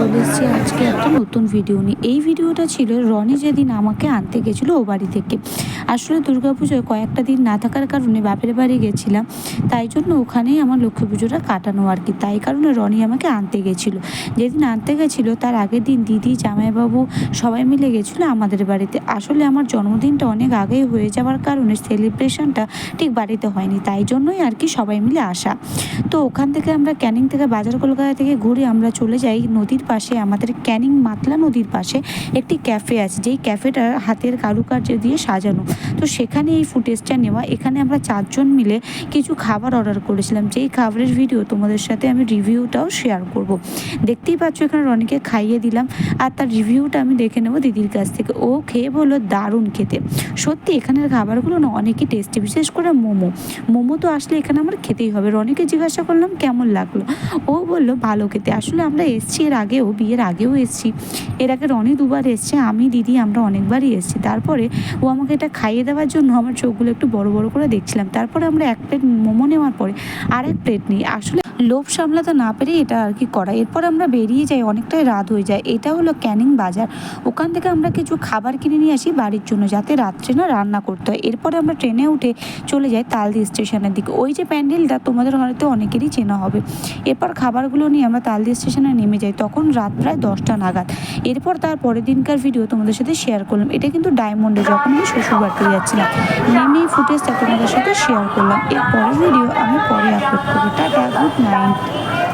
চলে এসেছি। আজকে একটা নতুন ভিডিও নিয়ে। এই ভিডিওটা ছিল রনি যেদিন আমাকে আনতে গেছিল ও বাড়ি থেকে। আসলে দুর্গাপুজোয় কয়েকটা দিন না থাকার কারণে বাপের বাড়ি গেছিলাম। তাই জন্য ওখানেই আমার লক্ষ্মী পুজোটা কাটানো আর কি। তাই কারণে রনি আমাকে আনতে গেছিল। যেদিন আনতে গেছিল, তার আগের দিন দিদি, জামাইবাবু সবাই মিলে গেছিল আমাদের বাড়িতে। আসলে আমার জন্মদিনটা অনেক আগেই হয়ে যাওয়ার কারণে সেলিব্রেশনটা ঠিক বাড়িতে হয়নি। তাই জন্যই আর কি সবাই মিলে আসা। তো ওখান থেকে আমরা ক্যানিং থেকে বাজার কলকাতা থেকে ঘুরে আমরা চলে যাই নদীর পাশে, আমাদের ক্যানিং মাতলা নদীর পাশে একটি ক্যাফে আছে। যেই ক্যাফেটা হাতের কারুকার্য দিয়ে সাজানো। তো সেখানে এই ফুটেজটা নেওয়া। এখানে আমরা চারজন মিলে কিছু খাবার অর্ডার করেছিলাম। যেই খাবারের ভিডিও তোমাদের সাথে আমি রিভিউটাও শেয়ার করব। দেখতেই পাচ্ছ, এখানে রনিকে খাইয়ে দিলাম। আর তার রিভিউটা আমি দেখে নেব দিদির কাছ থেকে। ও খেয়ে বলল, দারুণ খেতে। সত্যি, এখানের খাবারগুলো না অনেকই টেস্টি, বিশেষ করে মোমো। মোমো তো আসলে এখানে আমার খেতেই হবে। রনিকে জিজ্ঞাসা করলাম, কেমন লাগল? ও বলল, ভালো খেতে। আসলে আমরা এসছি এর আগেও বিয়ের আগেও এসেছি। এর আগে রনি দুবার এসছে, আমি, দিদি, আমরা অনেকবারই এসেছি। তারপরে ও আমাকে এটা খাইয়ে দেওয়ার জন্য আমার চোখগুলো একটু বড় বড় করে দেখছিলাম। তারপরে আমরা এক প্লেট মোমো নেওয়ার পরে আর এক প্লেট নিই। আসলে লোভ সামলাতে না পেরে এটা আর কি করা। এরপর আমরা বেরিয়ে যাই, অনেকটাই রাত হয়ে যায়। এটা হলো ক্যানিং বাজার। ওখান থেকে আমরা কিছু খাবার কিনে নিয়ে আসি বাড়ির জন্য, যাতে রাত্রে না রান্না করতে হয়। এরপরে আমরা ট্রেনে উঠে চলে যাই তালদি স্টেশনের দিকে। ওই যে প্যান্ডেলটা, তোমাদের হয়তো অনেকেরই চেনা হবে। এরপর খাবারগুলো নিয়ে আমরা তালদি স্টেশনে নেমে যাই, তখন রাত প্রায় দশটা নাগাদ। এরপর তার পরের দিনকার ভিডিও তোমাদের সাথে শেয়ার করলাম। এটা কিন্তু ডায়মন্ডে যখন আমি শ্বশুর বাড়িতে যাচ্ছিলাম নেমে ফুটেজটা তোমাদের সাথে শেয়ার করলাম। এর পরের ভিডিও আমি পরে আপলোড at night